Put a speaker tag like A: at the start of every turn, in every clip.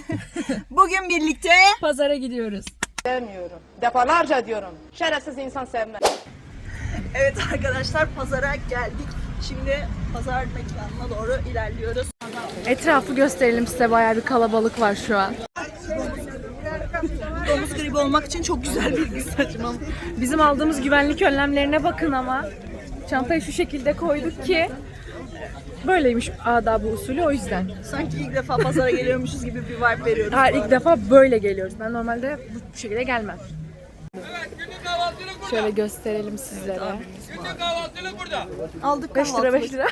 A: Bugün birlikte
B: Pazara gidiyoruz.
C: Sevmiyorum. Defalarca diyorum. Şerefsiz insan sevmez.
A: Evet arkadaşlar pazara geldik. Şimdi pazar mekanına doğru ilerliyoruz.
B: Etrafı gösterelim size bayağı bir kalabalık var şu an.
A: Domuz gribi olmak için çok güzel bir gün saçma.
B: Bizim aldığımız güvenlik önlemlerine bakın ama. Çantayı şu şekilde koyduk ki böyleymiş adabı usulü o yüzden.
A: Sanki ilk defa pazara geliyormuşuz gibi bir vibe veriyoruz.
B: Her ilk defa böyle geliyoruz. Ben normalde bu şekilde gelmem. Şöyle gösterelim sizlere.
A: Aldık
B: 5 lira 5 lira.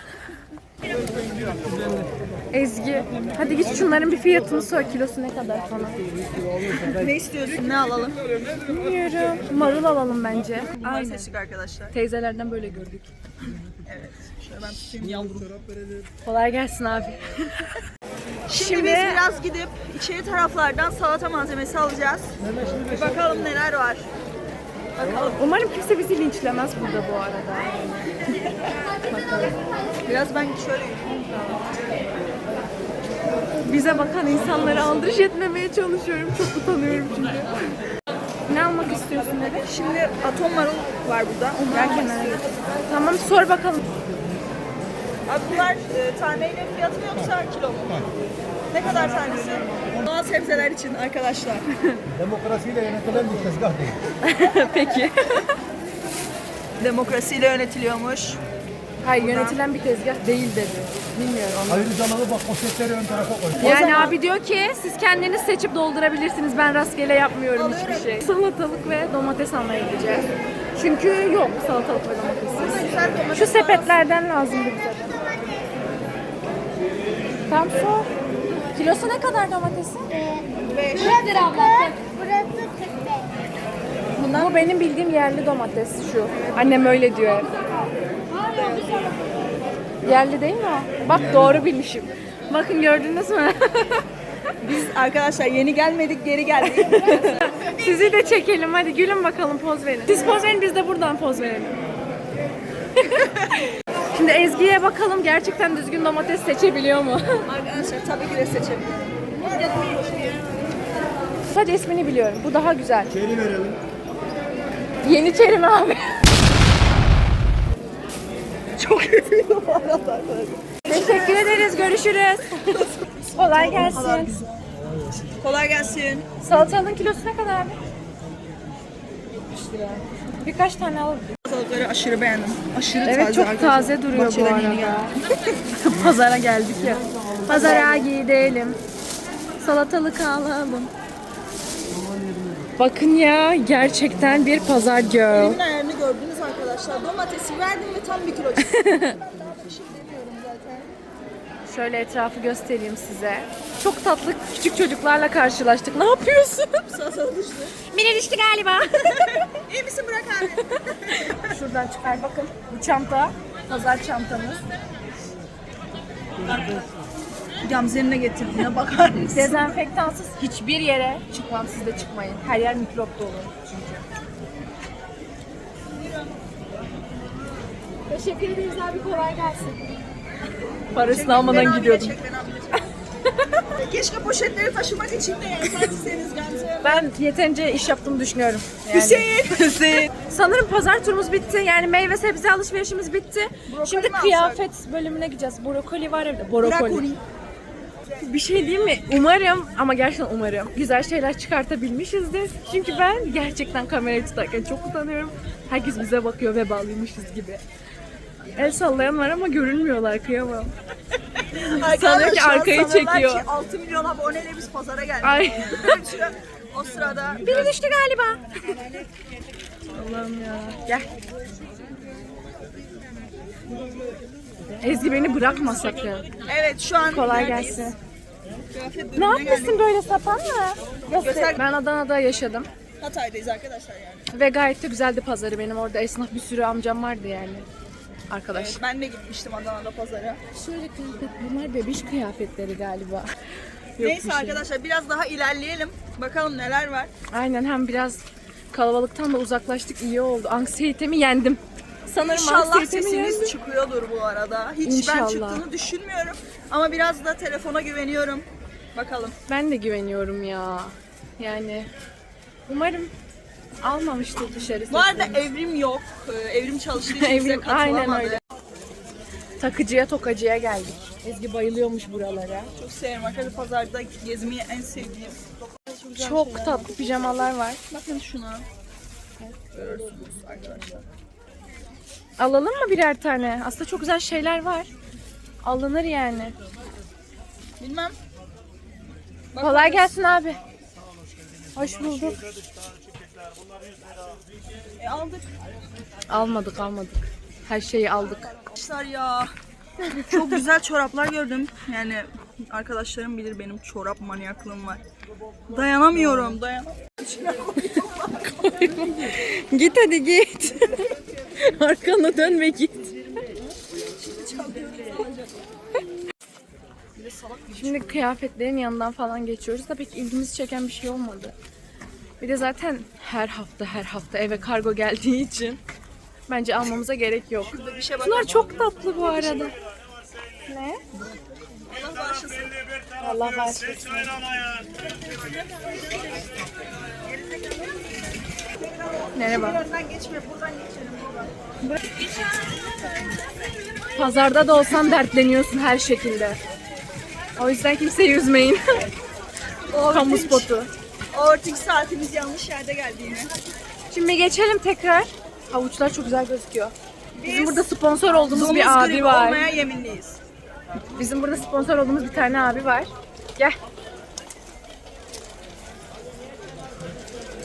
B: Ezgi, hadi git şunların bir fiyatını sor. Kilosu ne kadar falan.
A: Ne istiyorsun? Ne alalım?
B: Bilmiyorum. Marul alalım bence. Aynen.
A: seçtik arkadaşlar.
B: Teyzelerden böyle gördük.
A: Şöyle ben tutayım yavrum.
B: Kolay gelsin abi.
A: Şimdi,
B: Şimdi-
A: biz biraz gidip içeri taraflardan salata malzemesi alacağız. Bir bakalım neler var. Bakalım.
B: Umarım kimse bizi linçlemez burada bu arada.
A: Biraz ben şöyle.
B: Bize bakan insanları aldırış etmemeye çalışıyorum. Çok utanıyorum çünkü. Ne almak istiyorsun dedi?
A: Şimdi atom marul var burada. Onu
B: kenara geç. Tamam sor bakalım.
A: Abi bunlar e, taneyle fiyatı mı yoksa kilo mu? Ne kadar tanesi? Doğal sebzeler için arkadaşlar.
D: Demokrasiyle yönetilen bir tezgah değil.
B: Peki.
A: Demokrasiyle yönetiliyormuş.
B: Hayır yönetilen bir tezgah değil dedi. Bilmiyorum.
D: Hayırlı zamanı bak poşetleri ön tarafa koy.
B: Yani abi diyor ki siz kendiniz seçip doldurabilirsiniz. Ben rastgele yapmıyorum
A: Alıyorum.
B: hiçbir şey. Salatalık ve domates almaya gideceğiz. Çünkü yok salatalık ve domates.
A: Güzel domates
B: Şu sepetlerden lazımdı bize. Tam sor. Kilosu ne kadar domatesin?
A: Beş.
B: lira abla.
E: Burası 45.
B: Bu benim bildiğim yerli domates şu. Annem öyle diyor hep. Yerli değil mi o? Bak doğru bilmişim. Bakın gördünüz mü?
A: Biz arkadaşlar yeni gelmedik geri geldik.
B: Sizi de çekelim hadi gülün bakalım poz verin. Siz poz verin biz de buradan poz verelim. Şimdi Ezgi'ye bakalım gerçekten düzgün domates seçebiliyor mu?
A: arkadaşlar tabii ki de seçebilirim.
B: Sadece ismini biliyorum. Bu daha güzel.
D: Çeri verelim.
B: Yeni Çerim abi.
A: Çok kötü bu arada.
B: Teşekkür ederiz. Görüşürüz. Kolay gelsin.
A: Kolay gelsin.
B: Salatalığın kilosu ne kadar abi? 70 lira. Birkaç tane alalım.
A: Salatalıkları aşırı beğendim. Aşırı
B: Evet
A: taze
B: çok
A: arkadaşlar.
B: taze duruyor bu
A: Bahçeden yeni
B: arada.
A: geldi.
B: Pazara geldik ya. Pazara gidelim. Salatalık alalım. Bakın ya gerçekten bir pazar girl.
A: Elimin ayarını gördünüz arkadaşlar. Domatesi verdim ve tam bir kilo çıktı. ben daha.
B: Şöyle etrafı göstereyim size. Çok tatlı küçük çocuklarla karşılaştık. Ne yapıyorsun?
A: Düştü.
B: Mine düştü galiba.
A: İyi misin bırak abi?
B: Şuradan çıkar bakın. Bu çanta. Pazar çantamız.
A: Gamze'nin ne getirdiğine bakar mısın?
B: Dezenfektansız hiçbir yere çıkmam. Siz de çıkmayın. Her yer mikrop dolu çünkü. Teşekkür ederiz abi. Kolay gelsin. Parasını almadan gidiyordum.
A: Keşke poşetleri taşımak için de Gamze.
B: Ben yeterince iş yaptığımı düşünüyorum. Yani.
A: Hüseyin. Hüseyin.
B: Sanırım pazar turumuz bitti. Yani meyve sebze alışverişimiz bitti.
A: Brokoli
B: Şimdi kıyafet bölümüne gideceğiz. Brokoli var evde. Brokoli.
A: Brokoli.
B: Bir şey diyeyim mi? Umarım ama gerçekten umarım güzel şeyler çıkartabilmişizdir. Çünkü ben gerçekten kamerayı tutarken çok utanıyorum. Herkes bize bakıyor ve bağlıymışız gibi. El sallayan var ama görünmüyorlar kıyamam. Sanıyor ki arkayı çekiyor.
A: Ki 6 milyon aboneyle biz pazara geldik.
B: Ay.
A: o sırada
B: Biri düştü galiba. Allah'ım ya. Gel. Ezgi beni bırakma sakın.
A: evet şu an
B: Kolay
A: neredeyiz?
B: gelsin. Ne yapmışsın böyle sapan mı? Göster. Ben Adana'da yaşadım.
A: Hatay'dayız arkadaşlar yani.
B: Ve gayet de güzeldi pazarı benim. Orada esnaf bir sürü amcam vardı yani. Arkadaş.
A: Ben de gitmiştim Adana'da pazara.
B: Şöyle kıyafet, bunlar bebiş kıyafetleri galiba.
A: Neyse
B: bir şey.
A: arkadaşlar biraz daha ilerleyelim. Bakalım neler var.
B: Aynen hem biraz kalabalıktan da uzaklaştık iyi oldu. Anksiyetemi yendim. Sanırım
A: İnşallah
B: yendim.
A: sesiniz çıkıyordur bu arada. Hiç ben
B: İnşallah.
A: çıktığını düşünmüyorum. Ama biraz da telefona güveniyorum. Bakalım.
B: Ben de güveniyorum ya. Yani umarım almamıştır dışarı.
A: Bu arada evrim yok. Ee, Evrim çalıştığı için bize
B: Evrim, aynen
A: katılamadı.
B: öyle. takıcıya tokacıya geldik. Ezgi bayılıyormuş buralara.
A: Çok severim arkadaşlar. Pazarda gezmeyi en sevdiğim.
B: Çok tatlı pijamalar var.
A: Bakın şuna. Arkadaşlar.
B: Alalım mı birer tane? Aslında çok güzel şeyler var. Alınır yani.
A: Bilmem.
B: Kolay gelsin abi. Hoş bulduk.
A: E, aldık.
B: Almadık almadık. Her şeyi aldık.
A: Arkadaşlar ya. Çok güzel çoraplar gördüm. Yani arkadaşlarım bilir benim çorap manyaklığım var. Dayanamıyorum. Dayan.
B: Git hadi git. Arkana dön ve git. Şimdi kıyafetlerin yanından falan geçiyoruz da pek ilgimizi çeken bir şey olmadı. Bir de zaten her hafta her hafta eve kargo geldiği için bence almamıza gerek yok. Bunlar çok tatlı bu arada. Ne?
A: Allah bağışlasın.
B: Allah bağışlasın. Merhaba. Pazarda da olsan dertleniyorsun her şekilde. O yüzden kimseyi üzmeyin. Kamu spotu.
A: Overthink saatimiz yanlış yerde geldi yine.
B: Şimdi geçelim tekrar. Havuçlar çok güzel gözüküyor. Bizim
A: Biz
B: burada sponsor olduğumuz bir abi var.
A: olmaya yeminliyiz.
B: Bizim burada sponsor olduğumuz bir tane abi var. Gel.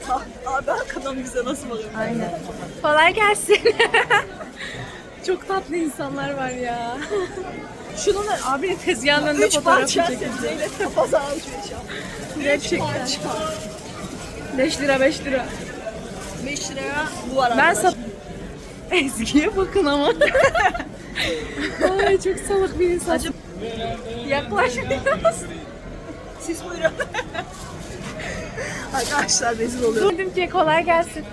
A: Ah, abi arkadan bize nasıl bakıyor?
B: Aynen. Kolay gelsin. çok tatlı insanlar var ya. Şunun abinin tezgahının önünde fotoğraf
A: sebzeyle kapaza alışveriş yap.
B: Gerçekten. 5 lira 5 lira.
A: 5 liraya bu var
B: Ben sat... Ezgi'ye bakın ama. Ay çok salak bir insan. Yaklaş biraz.
A: Siz buyurun. arkadaşlar rezil oluyor.
B: Dedim ki kolay gelsin.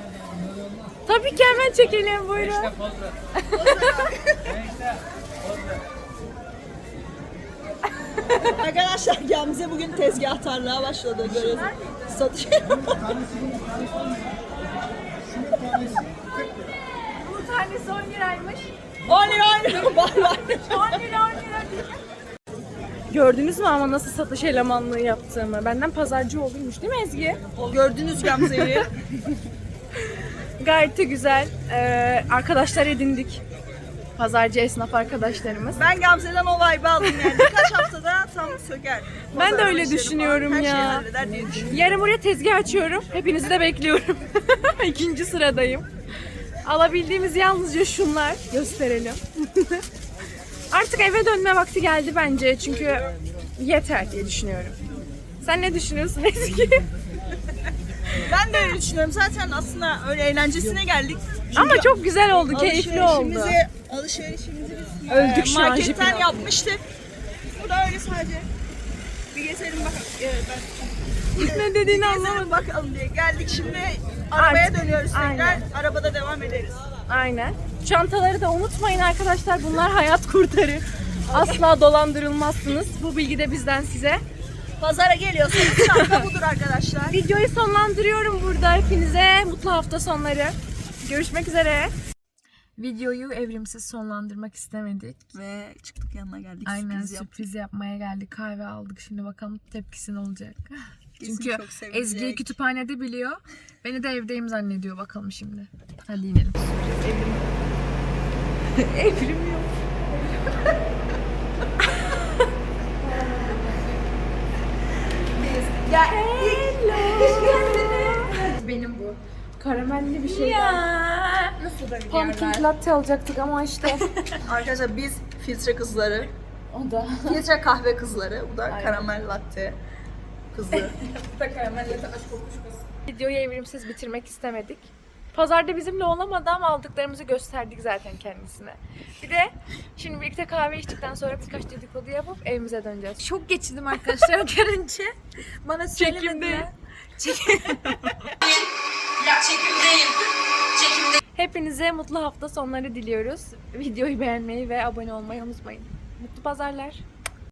B: Tabii ki hemen çekelim buyurun.
A: Arkadaşlar Gamze bugün tezgahtarlığa başladı. Görüyorsunuz. Satış.
B: Bu tanesi 10 liraymış.
A: 10 lira 10 lira. Var var.
B: 10 lira 10 lira. Gördünüz mü ama nasıl satış elemanlığı yaptığımı? Benden pazarcı oluyormuş değil mi Ezgi?
A: Gördünüz Gamze'yi.
B: Gayet de güzel. Ee, arkadaşlar edindik. Pazarcı esnaf arkadaşlarımız.
A: Ben Gamze'den o vibe'ı aldım yani. Birkaç haftada tam söker.
B: Ben de öyle düşünüyorum
A: falan, Her şeyi
B: ya.
A: halleder diye düşünüyorum.
B: Yarın buraya tezgah açıyorum. Hepinizi de bekliyorum. İkinci sıradayım. Alabildiğimiz yalnızca şunlar. Gösterelim. Artık eve dönme vakti geldi bence. Çünkü yeter diye düşünüyorum. Sen ne düşünüyorsun Ezgi?
A: Ben de öyle düşünüyorum. Zaten aslında öyle eğlencesine geldik. Çünkü
B: Ama çok güzel oldu, keyifli oldu.
A: alışverişimizi- Alışverişimizi biz
B: Öldük
A: e,
B: şu an
A: marketten
B: jipin
A: yapmıştık. Bu da öyle sadece. Bir gezelim bakalım. Evet, ben
B: ne dediğini anlamadım.
A: gezelim bakalım diye geldik. Şimdi arabaya
B: Artık,
A: dönüyoruz tekrar.
B: aynen.
A: Arabada devam ederiz.
B: Aynen. Çantaları da unutmayın arkadaşlar. Bunlar hayat kurtarır. Asla dolandırılmazsınız. Bu bilgi de bizden size.
A: Pazara geliyorsanız çanta budur arkadaşlar.
B: Videoyu sonlandırıyorum burada. Hepinize mutlu hafta sonları. Görüşmek üzere. Videoyu evrimsiz sonlandırmak istemedik.
A: Ve çıktık yanına geldik.
B: Aynen
A: sürpriz
B: sürpriz, yapmaya geldik. Kahve aldık. Şimdi bakalım tepkisi ne olacak. Çünkü. Ezgi'yi kütüphanede biliyor. Beni de evdeyim zannediyor. Bakalım şimdi. Hadi inelim. Evrim. Evrim yok.
A: Ya,
B: Benim bu. Karamelli bir şey. Ya. Nasıl da Pumpkin latte alacaktık ama işte.
A: Arkadaşlar biz filtre kızları,
B: o da.
A: filtre kahve kızları, bu da karamel latte kızı.
B: Videoyu evrimsiz bitirmek istemedik. Pazarda bizimle olamadı ama aldıklarımızı gösterdik zaten kendisine. Bir de şimdi birlikte kahve içtikten sonra birkaç dedikodu yapıp evimize döneceğiz.
E: Çok geçirdim arkadaşlar görünce. Bana söylemediler.
B: Hepinize mutlu hafta sonları diliyoruz. Videoyu beğenmeyi ve abone olmayı unutmayın. Mutlu pazarlar.